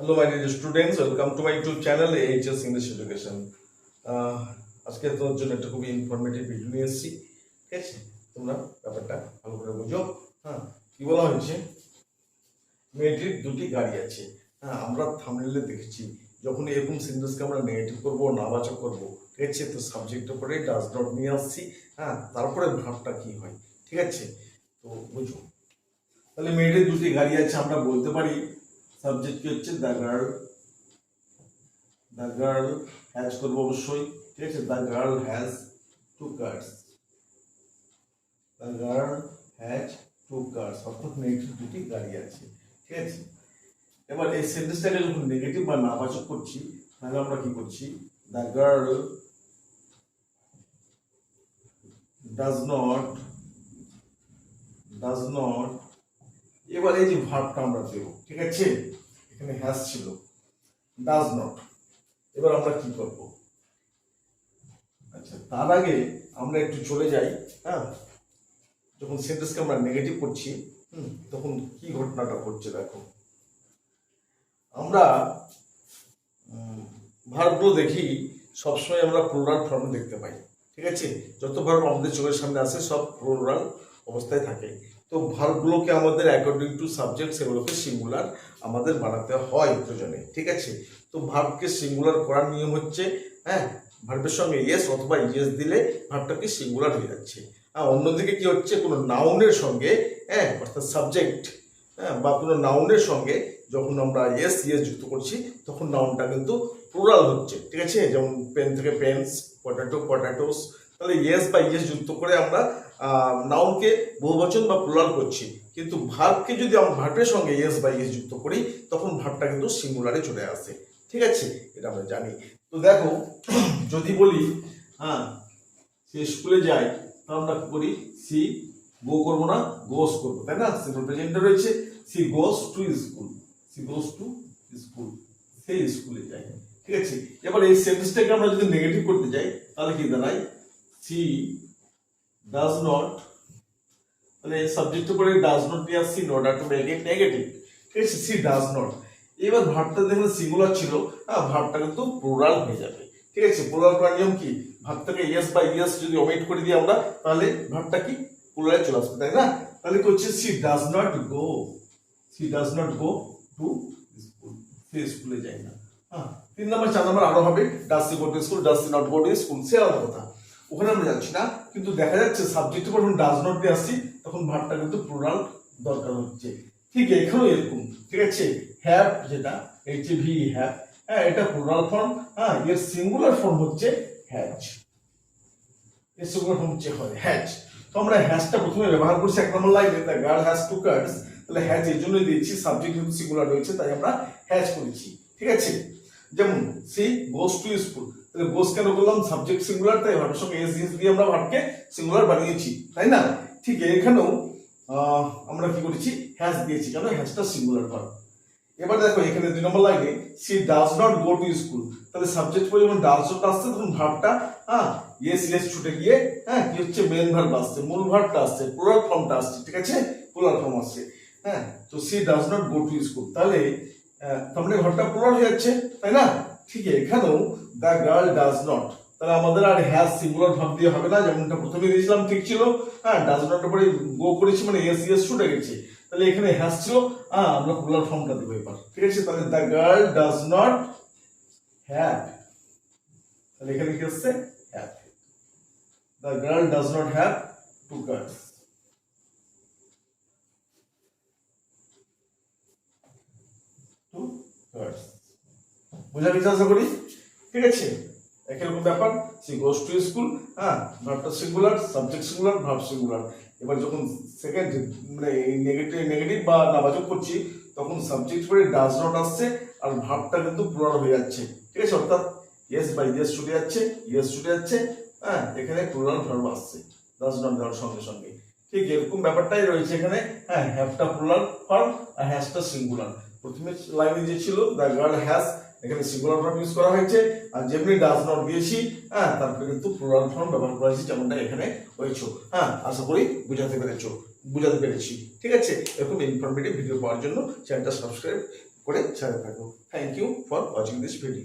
Hello my dear students welcome to my YouTube channel HS English education আজকে তোমার জন্য একটা খুবই ইনফরমেটিভ ভিডিও নিয়ে এসেছি, ঠিক আছে? তোমরা ব্যাপারটা ভালো করে বুঝো। হ্যাঁ কি বলা হয়েছে? মেয়েটির দুটি গাড়ি আছে। হ্যাঁ আমরা থামনেলে দেখেছি, যখন এরকম সেন্টেন্সকে আমরা নেগেটিভ করব, নাবাচক করব, ঠিক আছে? তো সাবজেক্টের পরে ডাজ নট নিয়ে আসছি। হ্যাঁ তারপরে ভাবটা কি হয়, ঠিক আছে? তো বুঝো। তাহলে মেয়েটির দুটি গাড়ি আছে, আমরা বলতে পারি সাবজেক্ট কি হচ্ছে? The girl the girl has করব অবশ্যই, ঠিক আছে? The girl has two cars the girl has two cars অর্থাৎ মেয়েটির দুটি গাড়ি আছে, ঠিক আছে? এবার এই সেন্টেন্সটাকে যখন নেগেটিভ বা নাবাচক করছি, তাহলে আমরা কি করছি? The girl does not does not এবার এই যে ভার্বটা আমরা দেব, ঠিক আছে? এখানে হ্যাজ ছিল ডাজ নট এবার আমরা কি করব? আচ্ছা তার আগে আমরা একটু চলে যাই হ্যাঁ? যখন সেন্টেন্সকে আমরা নেগেটিভ করছি তখন কি ঘটনাটা ঘটছে দেখো? আমরা ভার্বগুলো দেখি, সবসময় আমরা প্লুরাল ফর্মে দেখতে পাই, ঠিক আছে? যত ভার্ব আমাদের চোখের সামনে আসে, সব প্লুরাল অবস্থায় থাকে। তো ভার্বগুলোকে আমাদের অ্যাকর্ডিং টু সাবজেক্ট সেগুলোকে সিঙ্গুলার আমাদের বানাতে হয় প্রয়োজনে ঠিক আছে? তো ভার্বকে সিঙ্গুলার করার নিয়ম হচ্ছে হ্যাঁ ভার্বের সঙ্গে ইয়েস অথবা ইয়েস দিলে ভার্বটাকে সিঙ্গুলার হয়ে যাচ্ছে। হ্যাঁ অন্যদিকে কি হচ্ছে? কোনো নাউনের সঙ্গে হ্যাঁ অর্থাৎ সাবজেক্ট হ্যাঁ বা কোনো নাউনের সঙ্গে যখন আমরা ইয়েস ইয়েস যুক্ত করছি, তখন নাউনটা কিন্তু প্লুরাল হচ্ছে, ঠিক আছে? যেমন পেন থেকে পেন্স পটাটো পটাটোস তাহলে ইয়েস বা ইয়েস যুক্ত করে আমরা নাউনকে বহুবচন বা প্লুরাল করছি। কিন্তু ভার্বকে যদি আমরা ভার্বের সঙ্গে ইয়েস বা ইয়েস যুক্ত করি, তখন ভার্বটা কিন্তু সিঙ্গুলারে চলে আসে। ঠিক আছে? এটা আমরা জানি। তো দেখো, যদি বলি হ্যাঁ সে স্কুলে যায় তা আমরা করি? সি গো করব না গোস করব। তাই না? সিম্পল প্রেজেন্টে রয়েছে। She goes to school she goes to school সে স্কুলে যায়। ঠিক আছে? এবার এই সেন্টেন্সটাকে আমরা যদি নেগেটিভ করতে যাই, তাহলে কি দাঁড়ায়? সি ডাজ নট তাহলে সাবজেক্টের পরে ডাজ নট নিয়ে আসছি নট আর টু ইট নেগেটিভ ঠিক আছে সি ডাজ নট এবার ভাবটা দেখলে সিঙ্গুলার ছিল হ্যাঁ ভাবটা কিন্তু প্লুরাল হয়ে যাবে, ঠিক আছে প্লুরাল করার নিয়ম কি? ভাবটাকে ইয়েস বা ইয়েস যদি ওমিট করে দিই আমরা, তাহলে ভাবটা কি? প্লুরালে চলে আসবে, তাই না? তাহলে কি হচ্ছে she does not go she does not go to school সে স্কুলে যায় না হ্যাঁ তিন নম্বর, চার নম্বর আরও হবে does she go to school does she not go to school সে আলাদা কথা। ওখানে আমরা যাচ্ছি না, কিন্তু দেখা যাচ্ছে সাবজেক্টের যখন ডাজ নট দিয়ে আসছি, তখন ভাবটা কিন্তু প্লুরাল দরকার হচ্ছে। ঠিক এখানেও এরকম, ঠিক আছে? হ্যাভ যেটা এইচ ভি হ্যাভ হ্যাঁ এটা প্লুরাল ফর্ম হ্যাঁ এর সিঙ্গুলার ফর্ম হচ্ছে হ্যাচ এর সিঙ্গুলার ফর্ম হচ্ছে হ্যাজ তো আমরা হ্যাচটা প্রথমে ব্যবহার করছি এক নম্বর লাইনে the girl has two cards তাহলে হ্যাজ এই জন্যই দিয়েছি সাবজেক্ট সিঙ্গুলার রয়েছে, তাই আমরা হ্যাচ করেছি। ঠিক আছে? যেমন সি গোস টু স্কুল তাহলে গোস কেন বললাম? সাবজেক্ট সিঙ্গুলার তাই ভার্বের সঙ্গে এস এস দিয়ে আমরা ভার্বকে সিঙ্গুলার বানিয়েছি, তাই না? ঠিক এখানেও আমরা কি করেছি? হ্যাজ দিয়েছি। কেন? হ্যাজটা সিঙ্গুলার ভার্ব এবার দেখো, এখানে দুই নম্বর লাইনে she does not go to school তাহলে সাবজেক্ট পরে যখন ডাজ নট আসছে, তখন ভার্বটা হ্যাঁ ইয়েস ইয়েস ছুটে গিয়ে হ্যাঁ কি হচ্ছে? মেন ভার্ব আসছে, মূল ভার্বটা আসছে প্লুরাল ফর্মটা আসছে, ঠিক আছে? প্লুরাল ফর্ম আসছে হ্যাঁ তো she does not go to school তাহলে তার মানে ঘরটা প্লুরাল হয়ে যাচ্ছে, তাই না? ঠিক এখানেও দ্য গার্ল ডাজ নট তাহলে আমাদের আর হ্যাজ সিঙ্গুলার ভাব দিয়ে হবে না, যেমনটা প্রথমে দিয়েছিলাম, ঠিক ছিল। হ্যাঁ ডাজ নটের পরে গো করেছি মানে ইয়েস ইয়েস ছুটে গেছে। তাহলে এখানে হ্যাজ ছিল হ্যাঁ আমরা পুলার ফর্মটা দেবো এবার। ঠিক আছে, তাহলে the girl does not have তাহলে এখানে কি হচ্ছে have the girl does not have two girls two girls বোঝা গেছে আশা করি? ঠিক আছে? একই রকম ব্যাপার, সি গোস টু স্কুল হ্যাঁ ভার্বটা singular subject singular verb singular এবার যখন সেকেন্ড মানে নেগেটিভ নেগেটিভ বা নাবাচক করছি, তখন সাবজেক্ট পরে ডাজ নট আসছে, আর ভার্বটা কিন্তু প্লুরাল হয়ে যাচ্ছে। ঠিক আছে? অর্থাৎ ইয়েস বা ইয়েস ছুটে যাচ্ছে ইয়েস ছুটে যাচ্ছে হ্যাঁ এখানে প্লুরাল ভার্ব আসছে ডাজ নট দেওয়ার সঙ্গে সঙ্গে। ঠিক এরকম ব্যাপারটাই রয়েছে এখানে হ্যাঁ হ্যাভটা প্লুরাল ফর্ম আর হ্যাজটা সিঙ্গুলার প্রথমে লাইনে যে ছিল দ্য গার্ল হ্যাজ এখানে সিঙ্গুলার ফর্ম ইউজ করা হয়েছে। আর যেমনি ডাজ নট দিয়েছি হ্যাঁ তারপরে কিন্তু প্লুরাল ফর্ম ব্যবহার করা হয়েছে যেমনটা এখানে হয়েছে। হ্যাঁ আশা করি বুঝাতে পেরেছ, বুঝাতে পেরেছি। ঠিক আছে? এরকম ইনফরমেটিভ ভিডিও পাওয়ার জন্য চ্যানেলটা সাবস্ক্রাইব করে ছেড়ে থাকো। Thank you for watching this video